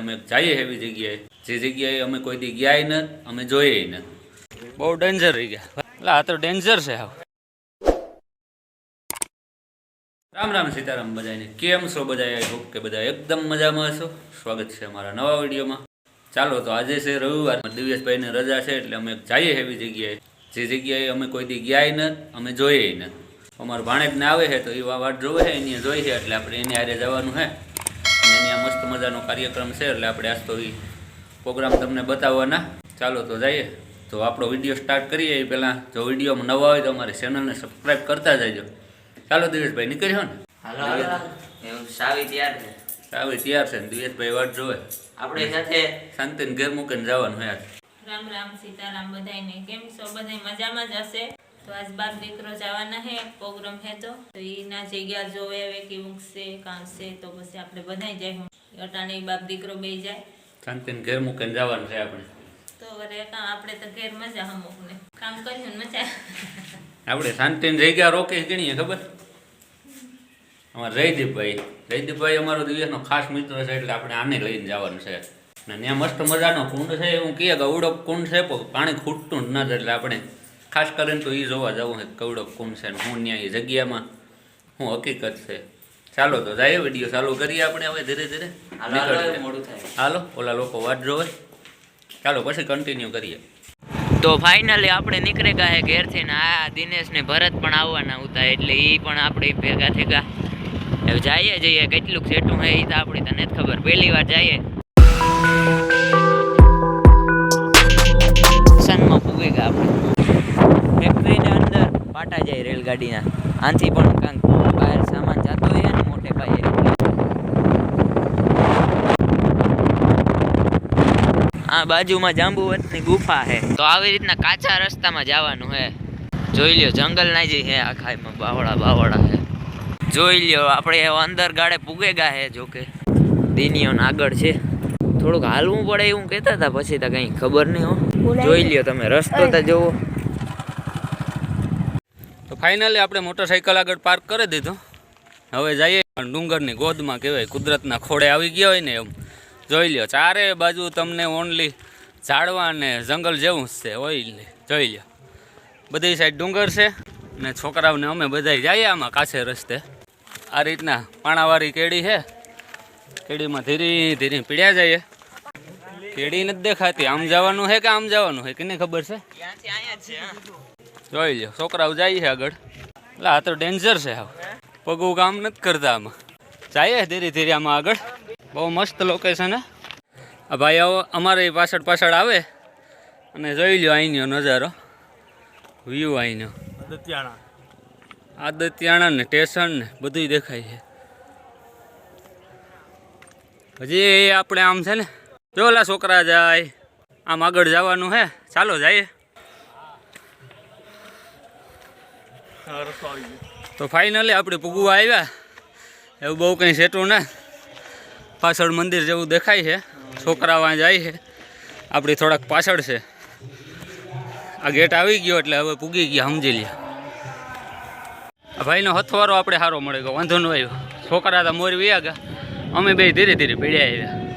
અમે જઈએ એવી જગ્યાએ. જે જગ્યાએ અમે કોઈ દી ગયા નથી અમે જોઈએ નથી બહુ ડેન્જર રહી ગયા. એટલે આ તો ડેન્જર છે રામ રામ સીતારામ બધાને કેમ છો બધા આઈ હોપ કે બધા એકદમ મજામાં હશો. સ્વાગત છે અમારા નવા વિડીયોમાં. ચાલો, તો આજે છે રવિવાર. દિવ્યેશભાઈને રજા છે એટલે અમે જઈએ એવી જગ્યાએ. જે જગ્યાએ અમે કોઈ દી ગયા નથી અમે જોઈએ નથી અમારો ભાણેજને આવે છે તો એ વાટ જોવે છે એની જોઈ છે એટલે આપણે એની હારે જવાનું છે. આ મસ્ત મજાનો કાર્યક્રમ છે એટલે આપણે આજ તો એ પ્રોગ્રામ તમને બતાવવાના. ચાલો તો જઈએ. તો આપણો વીડિયો સ્ટાર્ટ કરીએ. એ પહેલાં જો વિડીયોમાં નવા હોય તો અમારી ચેનલને સબસ્ક્રાઈબ કરતા જજો. ચાલો દિવેશભાઈ નીકળ્યો ને. હાલો સાવી તૈયાર છે. આવે તૈયાર છે ને દિવેશભાઈ વાટ જોવે. આપણે સાથે શાંતિને ઘેર મૂકીને જવાનું યાર રામ રામ સીતારામ બધાને કેમ છો? બધા મજામાં જ હશે? તો આજ બાપ દીકરો જવાના હે પ્રોગ્રામ હે તો. એના જગ્યા જોવે હવે કેવું ઊંઘશે કાંસે તો પછી આપણે બધા જાય અટાણે બાપ દીકરો બે જાય. શાંતિને ઘેર મૂકીને જવાનું છે આપણે. તો વરે કાં આપણે તો ઘેર મજા અમુક ને કામ કર્યું મજા. આપણે શાંતિની જગ્યા રોકી ગણીએ ખબર? અમારે જયદીપભાઈ. જયદીપભાઈ અમારો દિવસનો ખાસ મિત્ર છે એટલે આપણે આને લઈને જવાનું છે. અને ત્યાં મસ્ત મજાનો કુંડ છે એવું કહે કે અવડો કુંડ છે પણ પાણી ખૂટતું જ નથી એટલે આપણે ખાસ કરીને તો એ જોવા જવું છે કવડો કોણ છે હું ત્યાં એ જગ્યામાં હું હકીકત છે. ચાલો તો જાય વીડિયો ચાલુ કરીએ આપણે હવે ધીરે ધીરે. હાલો ઓલા લોકો વાત જોવે. ચાલો પછી કન્ટિન્યુ કરીએ. તો ફાઇનલી આપણે નીકળે ગયા ઘેરથી ને આ દિનેશ ને ભરત પણ આવવાના હતા એટલે એ પણ આપણે ભેગા થેગા. હવે જઈએ જઈએ કેટલુંક સેટું હે એ તો આપણી તને જ ખબર. પહેલી વાર જઈએ. પાટા જાય રેલગાડીના. આનાથી પણ કાંક બહાર સામાન જતો હોય ને મોટે ભાઈ આ બાજુમાં જાંબુવતની ગુફા છે તો આવી રીતના કાચા રસ્તામાં જવાનું હે. જોઈ લ્યો જંગલ ના જઈ હે આખા એમાં બાવળા બાવળા હે. જોઈ લ્યો આપણે અંદર ગાડે પૂગે ગયા હે જોકે દિનિયો આગળ છે. થોડુંક હાલવું પડે એવું કહેતા હતા પછી તો કંઈ ખબર નહીં હો. જોઈ લ્યો તમે રસ્તો તો જોવો. ફાઇનલી આપણે મોટરસાઇકલ આગળ પાર્ક કરી દીધું. હવે જઈએ પણ ડુંગરની ગોદમાં કહેવાય, કુદરતના ખોળે આવી ગયા હોય ને એમ. જોઈ લ્યો, ચારે બાજુ તમને ઓનલી ઝાડવા અને જંગલ જેવું જ છે, હોય જોઈ લ્યો. બધી સાઈડ ડુંગર છે ને છોકરાઓને અમે બધા જઈએ આમાં કાછે રસ્તે. આ રીતના પાણાવાળી કેડી છે. કેડીમાં ધીરે ધીરે પીડ્યા જઈએ. કેડી નથી દેખાતી, આમ જવાનું છે કે આમ જવાનું છે, કે ખબર છે? જોઈ લ્યો છોકરાઓ જાય છે આગળ. એટલે આ તો ડેન્જર છે હાવ. પગું કામ નથી કરતા આમાં. જાય ધીરે ધીરે આમાં આગળ. બહુ મસ્ત લોકેશન હે. આ ભાઈ આવો અમારે પાછળ પાછળ આવે. અને જોઈ લ્યો અહીંનો નજારો. વ્યૂ અહીંનો. આદત્યાણા. ને સ્ટેશન ને બધું દેખાય છે. હજી આપણે આમ છે ને જો છોકરા જાય. આમ આગળ જવાનું હે. ચાલો જઈએ. તો ફાઇનલી આપણે પૂગવા આવ્યા. એવું બહુ કંઈ સેટું ના. પાછળ મંદિર જેવું દેખાય છે. છોકરાવા જાય છે. આપણી થોડાક પાછળ છે. આ ગેટ આવી ગયો એટલે હવે પૂગી ગયા, સમજી લે ભાઈનો હથવારો આપણે સારો મળે ગયો, વાંધો ન આવ્યો. છોકરા તો મોર વ્યા ગયા. અમે બે ધીરે ધીરે પીડ્યા આવ્યા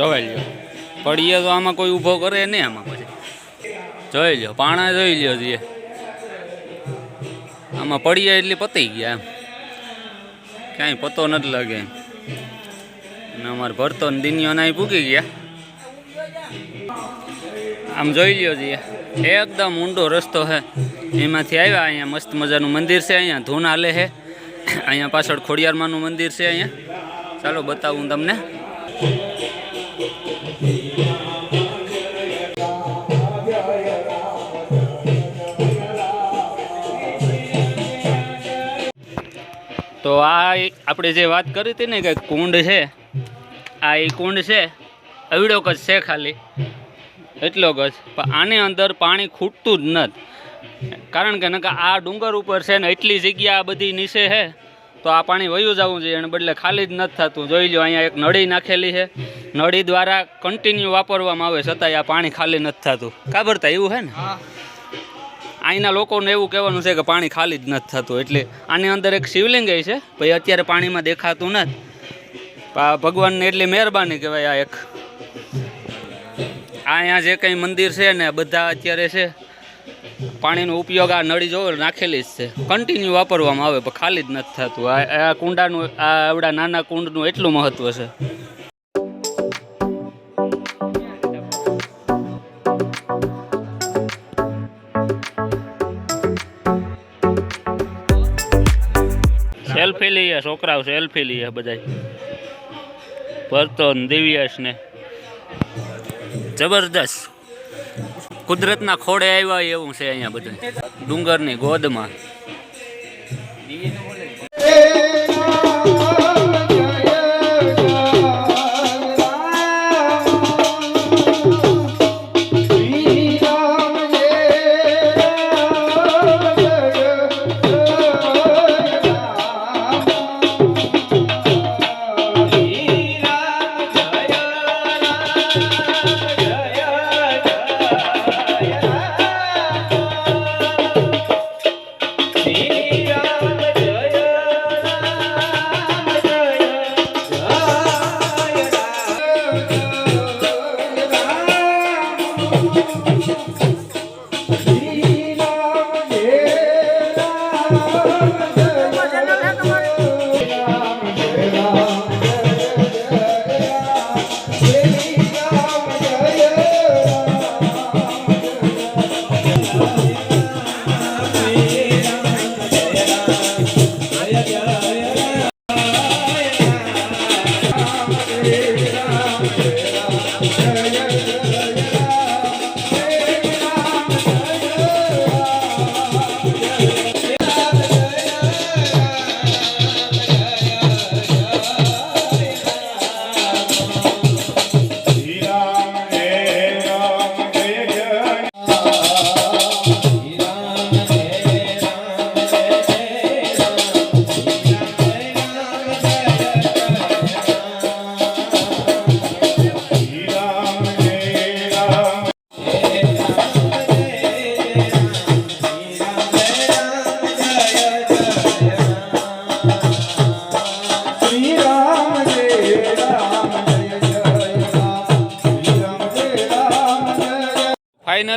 જોઈ લ્યો. પડીએ તો આમાં કોઈ ઊભો કરે નહીં આમાં પછી. જોઈ લ્યો, પાણા જોઈ લ્યો જે. આમાં પડીએ એટલે પતી ગયા એમ. ક્યાંય પતો નથી લાગે. અને અમારે ભરતો ને દિનિયો નાય પૂકી ગયા. આમ જોઈ લ્યો જે. એકદમ ઊંડો રસ્તો છે એમાંથી આવ્યા, અહીંયા મસ્ત મજાનું મંદિર છે, અહીંયા ધૂન હાલે છે અહીંયા પાછળ ખોડિયારમાંનું મંદિર છે, અહીંયા. ચાલો બતાવું તમને. તો આ આપણે જે વાત કરી હતી ને કે કુંડ છે, આ એ કુંડ છે, અવડો જ છે ખાલી. એટલો પણ આની અંદર પાણી ખૂટતું જ નથી. કારણ કે નકા આ ડુંગર ઉપર છે ને એટલી જગ્યા આ બધી નીચે છે, તો આ પાણી વયું જવું જોઈએ અને બદલે ખાલી જ નથી થતું. જોઈ લો અહીંયા એક નળી નાખેલી છે. નળી દ્વારા કન્ટિન્યુ વાપરવામાં આવે, છતાંય આ પાણી ખાલી નથી થતું. કાબરતા એવું છે ને? અહીંના લોકોને એવું કહેવાનું છે કે પાણી ખાલી જ નથી થતું. એટલે આની અંદર એક શિવલિંગ છે, ભાઈ અત્યારે પાણીમાં દેખાતું નથી. ભગવાનને એટલી મહેરબાની કહેવાય આ એક. આ અહીંયા જે કંઈ મંદિર છે ને, બધા અત્યારે છે, પાણીનો ઉપયોગ આ નળી જોવે નાખેલી જ છે. કન્ટિન્યુ વાપરવામાં આવે, પણ ખાલી જ નથી થતું. આ કુંડાનું, આ આવડા નાના કુંડનું એટલું મહત્ત્વ છે. સેલ્ફી લઈએ, છોકરાઓ સેલ્ફી લઈએ બધા ભરતો ને દિવ્યેશ ને. જબરદસ્ત. કુદરતના ખોડે આવ્યા એવું છે અહીંયા બધું ડુંગરની ગોદમાં.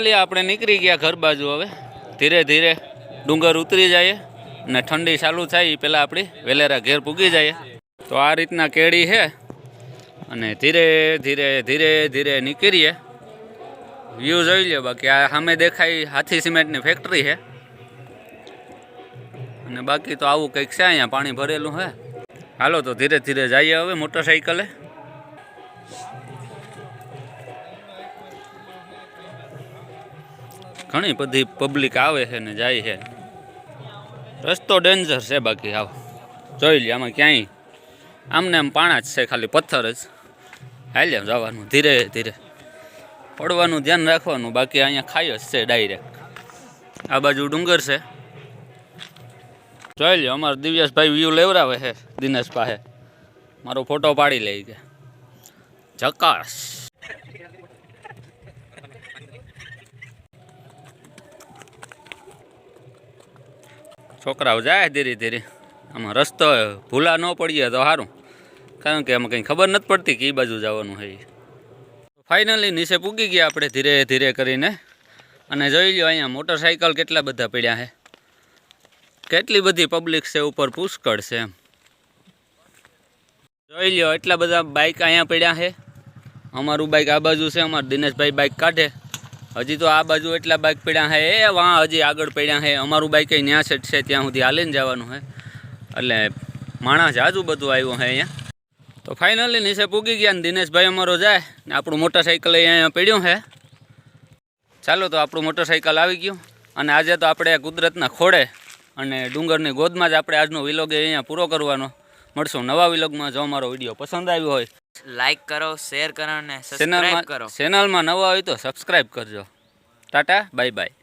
ફાઇનલી આપણે નીકળી ગયા ઘર બાજુ હવે. ધીરે ધીરે ડુંગર ઉતરી જાય ને ઠંડી ચાલુ થાય એ પહેલાં આપણી વેલેરા ઘેર પૂગી જાય. તો આ રીતના કેળી છે અને ધીરે ધીરે ધીરે ધીરે નીકળીએ. વ્યૂ જોઈ લે બાકી આ સામે દેખાય હાથી સિમેન્ટની ફેક્ટરી છે અને બાકી તો આવું કંઈક છે અહીંયા, પાણી ભરેલું છે હાલો, તો ધીરે ધીરે જઈએ હવે મોટરસાઇકલે ઘણી બધી પબ્લિક આવે છે ને જાય છે. રસ્તો ડેન્જર છે બાકી આવ. જોઈ લે આમાં ક્યાંય. આમને આમ પાણા જ છે ખાલી પથ્થર જ. હાલ્યા જવાનું ધીરે ધીરે. પડવાનું ધ્યાન રાખવાનું, બાકી અહીંયા ખાઈ જ છે ડાયરેક્ટ આ બાજુ ડુંગર છે. જોઈ લ્યો અમારા દિવ્યાસભાઈ વ્યૂ લેવરાવે છે દિનેશ પાસે મારો ફોટો પાડી લે ગયા જકાશ છોકરાઓ જાય ધીરે ધીરે. આમાં રસ્તો ભૂલા ન પડીએ તો સારું કારણ કે આમાં કંઈ ખબર નથી પડતી કે એ બાજુ જવાનું છે ફાઇનલી નીચે પૂગી ગયા આપણે ધીરે ધીરે કરીને. અને જોઈ લ્યો અહીંયા મોટરસાઇકલ કેટલા બધા પડ્યા છે. કેટલી બધી પબ્લિક છે ઉપર પુષ્કળ છે એમ. જોઈ લ્યો, એટલા બધા બાઇક અહીંયા પડ્યા છે. અમારું બાઇક આ બાજુ છે, અમારું દિનેશભાઈ બાઇક કાઢે. હજી તો આ બાજુ એટલા બાઇક પડ્યા હે, એ વાં હજી આગળ પડ્યા હે. અમારું બાઇક અહીં ન્યા સેટ છે ત્યાં સુધી હાલીને જવાનું હે. એટલે માણસ આજુ બધું આવ્યું હે અહીંયા. તો ફાઇનલી નીચે પૂગી ગયા ને દિનેશભાઈ અમારો જાય ને આપણું મોટરસાઇકલ અહીંયા પડ્યું હે. ચાલો તો આપણું મોટરસાઇકલ આવી ગયું અને આજે તો આપણે કુદરતના ખોડે અને ડુંગરની ગોદમાં જ આપણે આજનો વિલોગ અહીંયા પૂરો કરવાનો. મળશું નવા વિલોગમાં જો અમારો વીડિયો પસંદ આવ્યો હોય લાઈક કરો શેર કરો અને સબસ્ક્રાઇબ કરો. ચેનલમાં નવા હોય તો સબસ્ક્રાઇબ કરજો. Tata bye bye